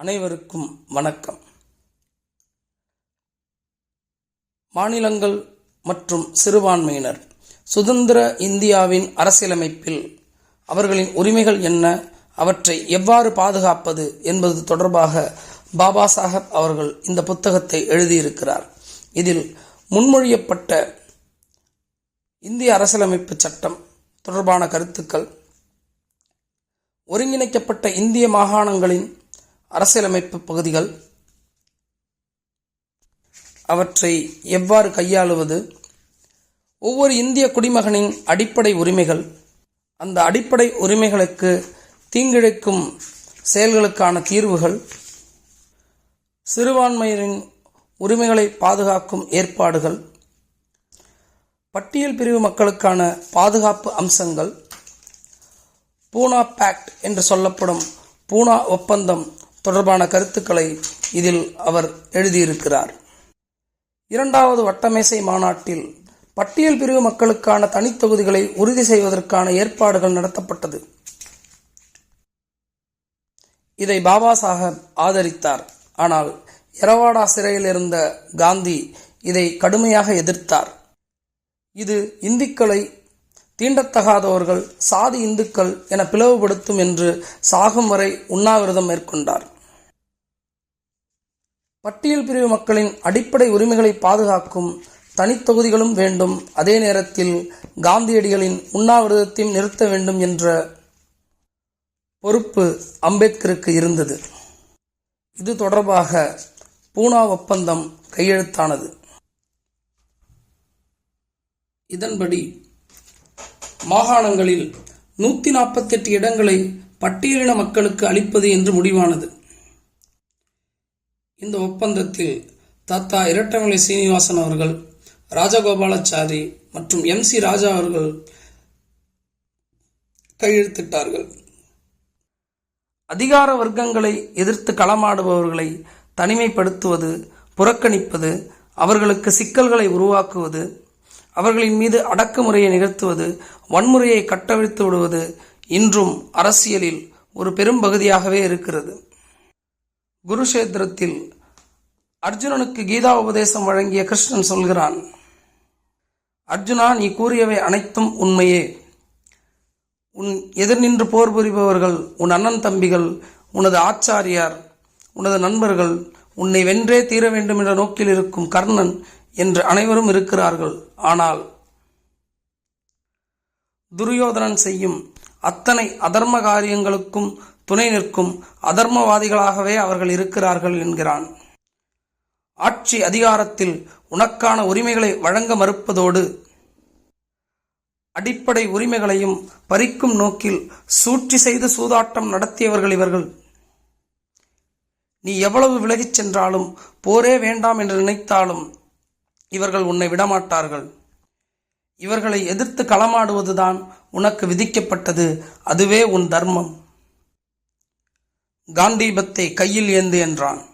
அனைவருக்கும் வணக்கம். மாநிலங்கள் மற்றும் சிறுபான்மையினர் சுதந்திர இந்தியாவின் அரசியலமைப்பில் அவர்களின் உரிமைகள் என்ன அவற்றை எவ்வாறு பாதுகாப்பது என்பது தொடர்பாக பாபா சாஹப் அவர்கள் இந்த புத்தகத்தை எழுதியிருக்கிறார். இதில் முன்மொழியப்பட்ட இந்திய அரசியலமைப்பு சட்டம் தொடர்பான கருத்துக்கள் ஒருங்கிணைக்கப்பட்ட இந்திய மாகாணங்களின் அரசியலமைப்பு பகுதிகள் அவற்றை எவ்வாறு கையாளுவது ஒவ்வொரு இந்திய குடிமகனின் அடிப்படை உரிமைகள் அந்த அடிப்படை உரிமைகளுக்கு தீங்கிழைக்கும் செயல்களுக்கான தீர்வுகள் சிறுபான்மையினரின் உரிமைகளை பாதுகாக்கும் ஏற்பாடுகள் பட்டியல் பிரிவு மக்களுக்கான பாதுகாப்பு அம்சங்கள் பூனா பேக்ட் என்று சொல்லப்படும் பூனா ஒப்பந்தம் தொடர்பான கருத்துக்களை இதில் அவர் எழுதியிருக்கிறார். இரண்டாவது வட்டமேசை மாநாட்டில் பட்டியல் பிரிவு மக்களுக்கான தனித்தொகுதிகளை உறுதி செய்வதற்கான ஏற்பாடுகள் நடத்தப்பட்டது. இதை பாபா சாஹப் ஆதரித்தார். ஆனால் எரவாடா சிறையில் இருந்த காந்தி இதை கடுமையாக எதிர்த்தார். இது இந்துக்களை தீண்டத்தகாதவர்கள் சாதி இந்துக்கள் என பிளவுபடுத்தும் என்று சாகும் வரை உண்ணாவிரதம் மேற்கொண்டார். பட்டியல் பிரிவு மக்களின் அடிப்படை உரிமைகளை பாதுகாக்கும் தனித்தொகுதிகளும் வேண்டும். அதே நேரத்தில் காந்தியடிகளின் உண்ணாவிரதத்தையும் நிறுத்த வேண்டும் என்ற பொறுப்பு அம்பேத்கருக்கு இருந்தது. இது தொடர்பாக பூனா ஒப்பந்தம் கையெழுத்தானது. இதன்படி மாகாணங்களில் நூற்றி நாற்பத்தெட்டு இடங்களை பட்டியலின மக்களுக்கு அளிப்பது என்று முடிவானது. இந்த ஒப்பந்தத்தில் தாத்தா இரட்டமலை சீனிவாசன் அவர்கள் ராஜகோபாலாச்சாரி மற்றும் எம் சி ராஜா அவர்கள் கையெழுத்திட்டார்கள். அதிகார வர்க்கங்களை எதிர்த்து களமாடுபவர்களை தனிமைப்படுத்துவது புறக்கணிப்பது அவர்களுக்கு சிக்கல்களை உருவாக்குவது அவர்களின் மீது அடக்குமுறையை நிகழ்த்துவது வன்முறையை கட்டவிழ்த்து விடுவது இன்றும் அரசியலில் ஒரு பெரும் பகுதியாகவே இருக்கிறது. குருஷேத்திரத்தில் அர்ஜுனனுக்கு கீதா உபதேசம் வழங்கிய கிருஷ்ணன் சொல்கிறான் அர்ஜுனா நீ கூறியவை அனைத்தும் உண்மையே. உன் எதிர் நின்று போர் புரிபவர்கள் உன் அண்ணன் தம்பிகள் உனது ஆச்சாரியார் உனது நண்பர்கள் உன்னை வென்றே தீர வேண்டும் என்ற நோக்கில் இருக்கும் கர்ணன் என்று அனைவரும் இருக்கிறார்கள். ஆனால் துரியோதனன் செய்யும் அத்தனை அதர்ம காரியங்களுக்கும் துணை நிற்கும் அதர்மவாதிகளாகவே அவர்கள் இருக்கிறார்கள் என்கிறான். ஆட்சி அதிகாரத்தில் உனக்கான உரிமைகளை வழங்க மறுப்பதோடு அடிப்படை உரிமைகளையும் பறிக்கும் நோக்கில் சூழ்ச்சி செய்து சூதாட்டம் நடத்தியவர்கள் இவர்கள். நீ எவ்வளவு விலகிச் சென்றாலும் போரே வேண்டாம் என்று நினைத்தாலும் இவர்கள் உன்னை விடமாட்டார்கள். இவர்களை எதிர்த்து களமாடுவதுதான் உனக்கு விதிக்கப்பட்டது. அதுவே உன் தர்மம். காண்டீபத்தை கையில் ஏந்து என்றான்.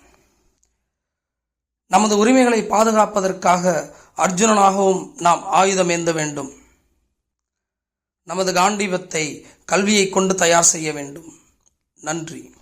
நமது உரிமைகளை பாதுகாப்பதற்காக அர்ஜுனனாகவும் நாம் ஆயுதம் ஏந்த வேண்டும். நமது காண்டீபத்தை கல்வியை கொண்டு தயார் செய்ய வேண்டும். நன்றி.